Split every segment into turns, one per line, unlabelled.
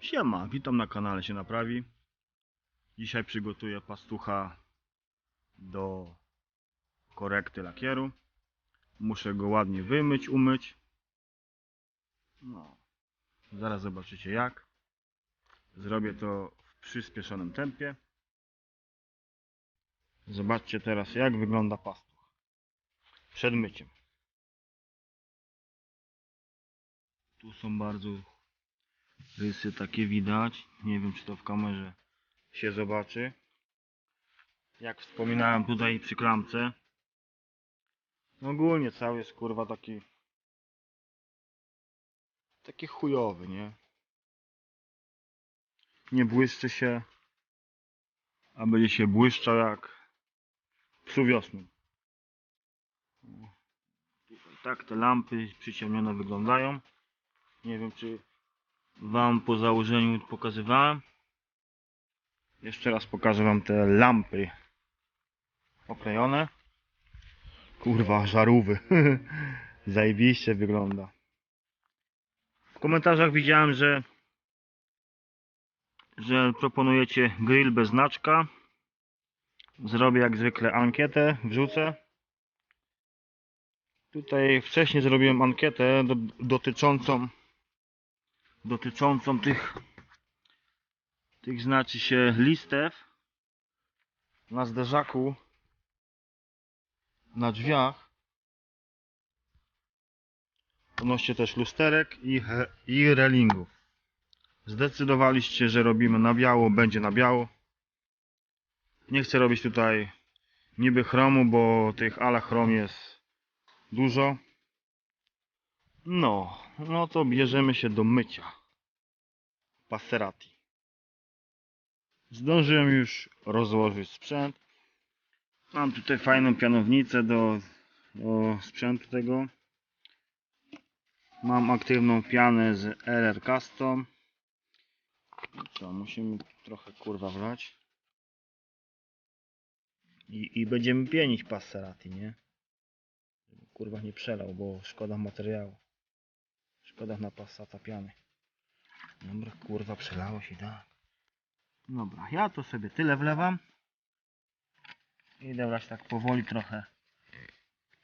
Siema, witam na kanale się naprawi. Dzisiaj przygotuję pastucha do korekty lakieru. Muszę go ładnie wymyć, umyć. No, zaraz zobaczycie jak. Zrobię to w przyspieszonym tempie. Zobaczcie teraz jak wygląda pastuch przed myciem. Tu są bardzo rysy takie widać. Nie wiem czy to w kamerze się zobaczy. Jak wspominałem tutaj przy klamce. Ogólnie cały jest kurwa taki taki chujowy, nie? Nie błyszczy się, a będzie się błyszczał jak psu wiosną. Tak te lampy przyciemnione wyglądają. Nie wiem czy Wam po założeniu pokazywałem. Jeszcze raz pokażę Wam te lampy oklejone. Kurwa, żarówy. Zajebiście wygląda. W komentarzach widziałem, że że proponujecie grill bez znaczka. Zrobię jak zwykle ankietę, wrzucę. Tutaj wcześniej zrobiłem ankietę do, dotyczącą dotyczącą tych tych znaczy się listew na zderzaku na drzwiach. Odnośnie też lusterek i, i relingów. Zdecydowaliście, że robimy na biało, będzie na biało. Nie chcę robić tutaj niby chromu, bo tych ala chrom jest dużo. No, no to bierzemy się do mycia Passerati. Zdążyłem już rozłożyć sprzęt. Mam tutaj fajną pianownicę do, do sprzętu tego. Mam aktywną pianę z RR Custom. Co, musimy trochę kurwa wlać. I, I będziemy pienić Passerati, nie? Kurwa nie przelał, bo szkoda materiału. Szkoda na Passata piany. Dobra, kurwa, przelało się, tak. Dobra, ja to sobie tyle wlewam. Idę wlać tak powoli trochę.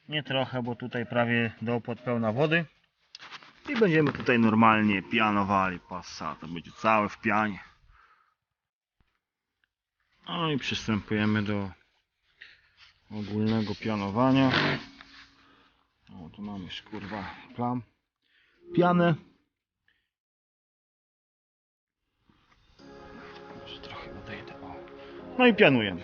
Nie trochę, bo tutaj prawie do opłat pełna wody. I będziemy tutaj normalnie pianowali Passata. Będzie całe w pianie. No i przystępujemy do ogólnego pianowania. O, tu mamy już kurwa plam. Pianę. No i pianujemy.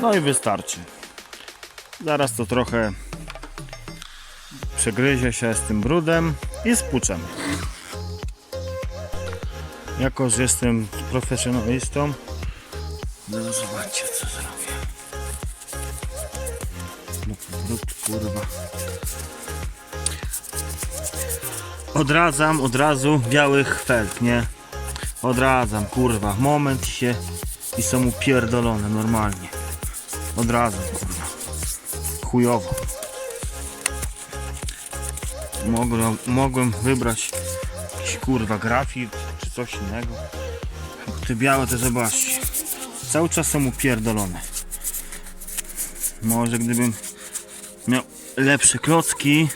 No i wystarczy. Zaraz to trochę przegryzie się z tym brudem i spłuczemy. Jako, że jestem profesjonalistą, no zobaczcie co zrobię. No brud, kurwa. Odradzam od razu białych felg, nie? Odradzam, kurwa. Moment się i są upierdolone normalnie. Od razu, kurwa. Chujowo. Mogłem, mogłem wybrać jakiś kurwa grafit czy coś innego. Te białe to zobaczcie. Cały czas są upierdolone. Może gdybym miał lepsze klocki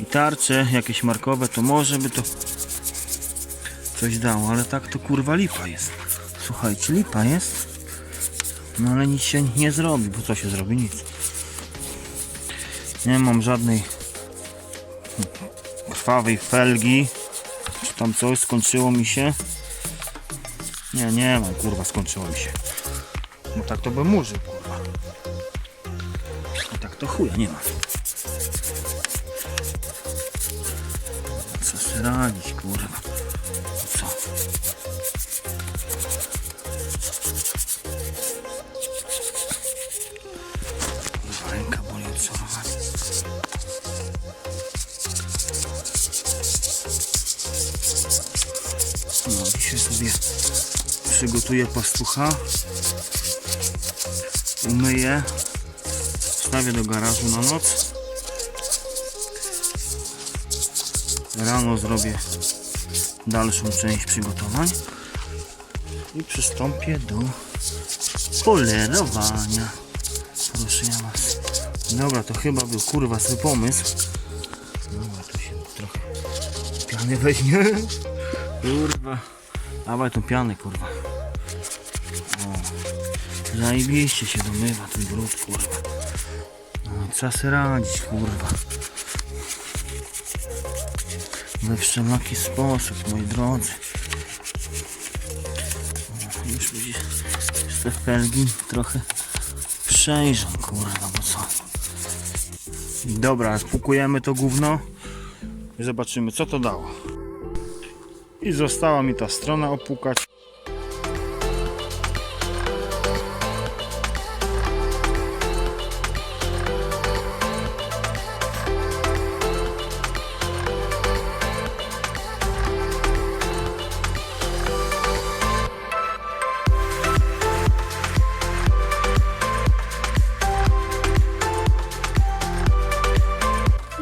i tarcze jakieś markowe, to może by to coś dało, ale tak to kurwa lipa jest. Słuchajcie, lipa jest. No ale nic się nie zrobi, bo co się zrobi? Nic. Nie mam żadnej krwawej felgi. Czy tam coś skończyło mi się? Nie, nie mam, kurwa, skończyło mi się. No tak to bym murzył, kurwa. A tak to chuja nie ma. Co się radzić, kurwa. Dzisiaj sobie przygotuję pastucha. Umyję. Wstawię do garażu na noc. Rano zrobię dalszą część przygotowań i przystąpię do polerowania. Proszę ja was. Dobra, to chyba był kurwa swój pomysł. Dobra, tu się trochę piany weźmie. Kurwa. Dawaj tą pianę, kurwa. O. Zajebiście się domywa ten brud, kurwa. No, trzeba sobie radzić, kurwa. We wszelaki sposób, moi drodzy. Już będzie te felgi trochę przejrzą, kurwa, bo co. Dobra, spukujemy to gówno i zobaczymy, co to dało. I została mi ta strona opukać.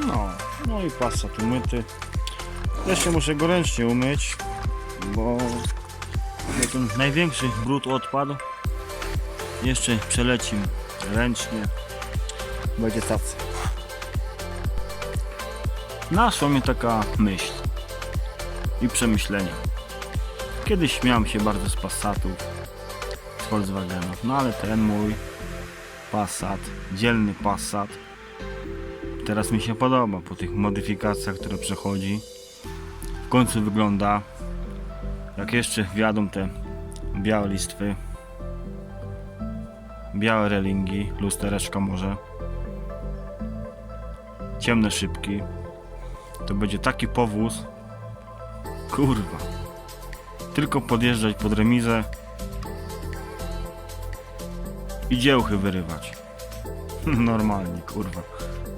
No, no i pasat umyty. Jeszcze muszę go ręcznie umyć, bo ten największy brud odpadł. Jeszcze przeleci ręcznie. Będzie tacy. Naszła mnie taka myśl i przemyślenia. Kiedyś śmiałem się bardzo z Passatów, z Volkswagenów, no ale ten mój Passat, dzielny Passat, teraz mi się podoba po tych modyfikacjach, które przechodzi. W końcu wygląda jak jeszcze wjadą te białe listwy, białe relingi, lustereczka może, ciemne szybki. To będzie taki powóz. Kurwa. Tylko podjeżdżać pod remizę i dziełchy wyrywać. Normalnie, kurwa.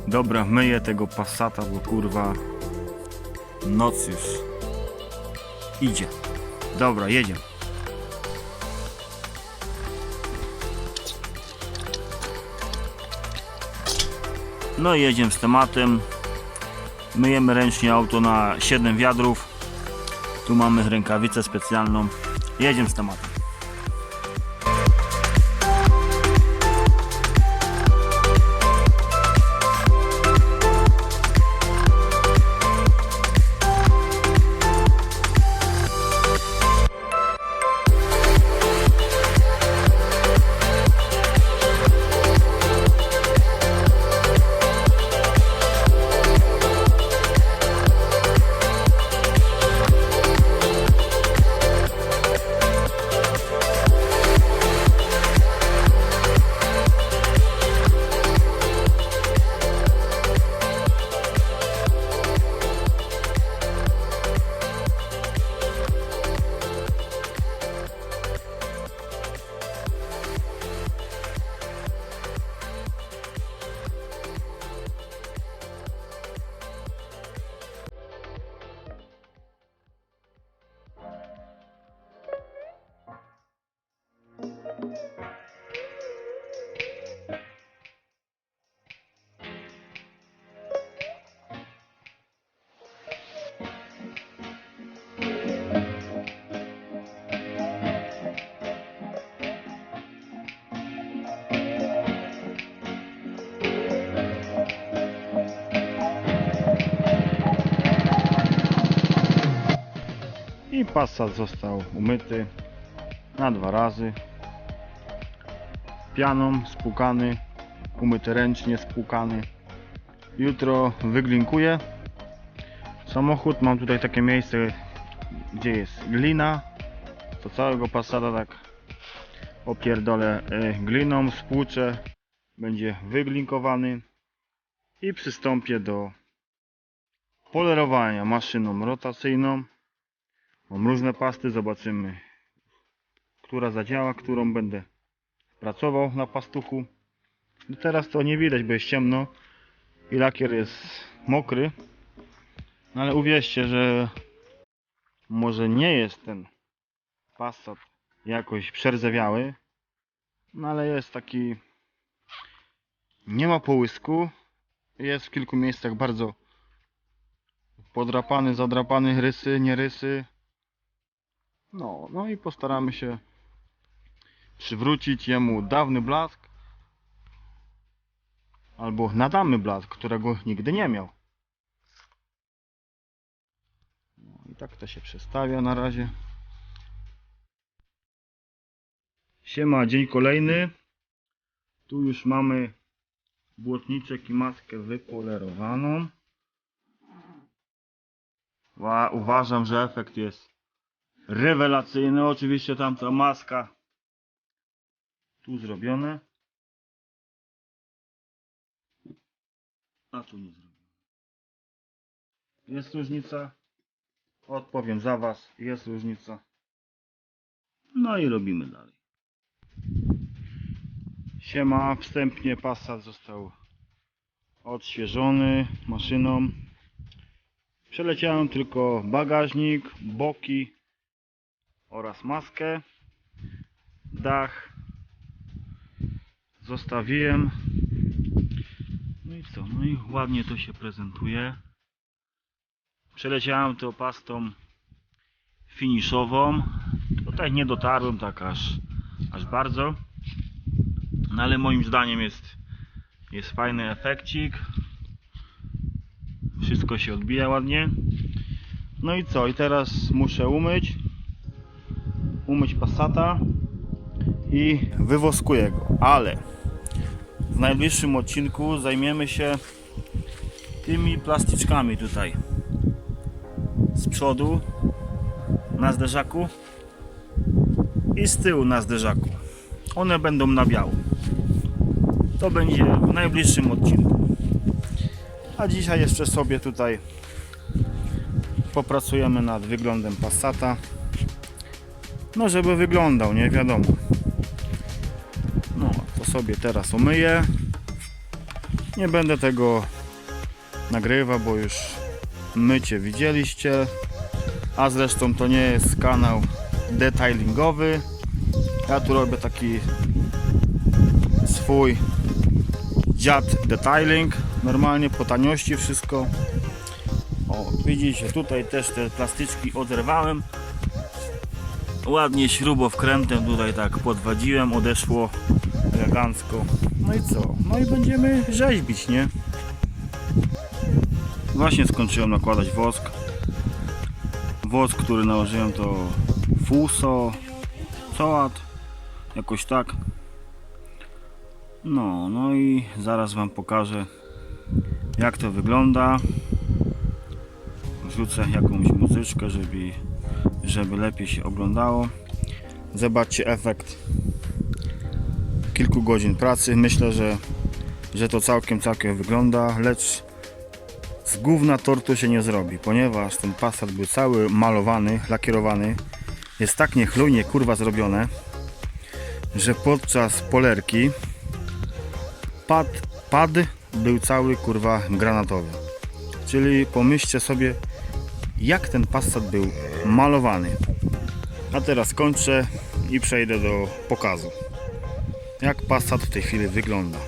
Dobra, myję tego Passata, bo kurwa noc już idzie. Dobra, jedziemy. No i jedziemy z tematem. Myjemy ręcznie auto na 7 wiadrów. Tu mamy rękawicę specjalną. Jedziemy z tematem. Passat został umyty na dwa razy. Pianą spłukany, umyty ręcznie, spłukany. Jutro wyglinkuję. Samochód mam tutaj takie miejsce, gdzie jest glina. To całego Passata tak opierdolę e, gliną, spłuczę. Będzie wyglinkowany. I przystąpię do polerowania maszyną rotacyjną Mam różne pasty, zobaczymy, która zadziała, którą będę pracował na pastuchu. No teraz to nie widać, bo jest ciemno i lakier jest mokry. No ale uwierzcie, że może nie jest ten Passat jakoś przerdzewiały, no ale jest taki nie ma połysku jest w kilku miejscach bardzo podrapany, zadrapany, rysy, nie rysy no, no i postaramy się przywrócić jemu dawny blask albo nadamy blask, którego nigdy nie miał no i tak to się przestawia na razie Siema, dzień kolejny. Tu już mamy błotniczek i maskę wypolerowaną. Uważam, że efekt jest rewelacyjny. Oczywiście tamta maska tu zrobione. A tu nie zrobione. Jest różnica? Odpowiem za Was. Jest różnica. No i robimy dalej. Siema, wstępnie Passat został odświeżony maszyną. Przeleciałem tylko bagażnik, boki oraz maskę. Dach zostawiłem. No i co? No i ładnie to się prezentuje. Przeleciałem to pastą finiszową. Tutaj nie dotarłem tak aż, aż bardzo. No ale moim zdaniem jest, jest fajny efekcik. Wszystko się odbija ładnie. No i co? I teraz muszę umyć. Umyć Passata i wywoskuję go. Ale w najbliższym odcinku zajmiemy się tymi plastyczkami tutaj z przodu na zderzaku i z tyłu na zderzaku. One będą na biało. To będzie w najbliższym odcinku. A dzisiaj jeszcze sobie tutaj popracujemy nad wyglądem Passata. No żeby wyglądał, nie wiadomo. No to sobie teraz umyję. Nie będę tego nagrywał, bo już mycie widzieliście. A zresztą to nie jest kanał detailingowy. Ja tu robię taki swój dziad detailing. Normalnie po taniości wszystko. O, widzicie, tutaj też te plastyczki oderwałem. Ładnie śrubowkrętem tutaj tak podwadziłem, odeszło elegancko. No i co? No i będziemy rzeźbić, nie? Właśnie skończyłem nakładać wosk. Wosk, który nałożyłem to Fuso, Coat, jakoś tak. No, no i zaraz Wam pokażę jak to wygląda. Wrzucę jakąś muzyczkę, żeby, żeby lepiej się oglądało. Zobaczcie efekt kilku godzin pracy. Myślę, że, że to całkiem, całkiem wygląda, lecz z gówna tortu się nie zrobi, ponieważ ten Passat był cały malowany, lakierowany. Jest tak niechlujnie kurwa zrobione, że podczas polerki pad, pad był cały kurwa granatowy. Czyli pomyślcie sobie, jak ten Passat był malowany. A teraz kończę i przejdę do pokazu. Jak Passat w tej chwili wygląda.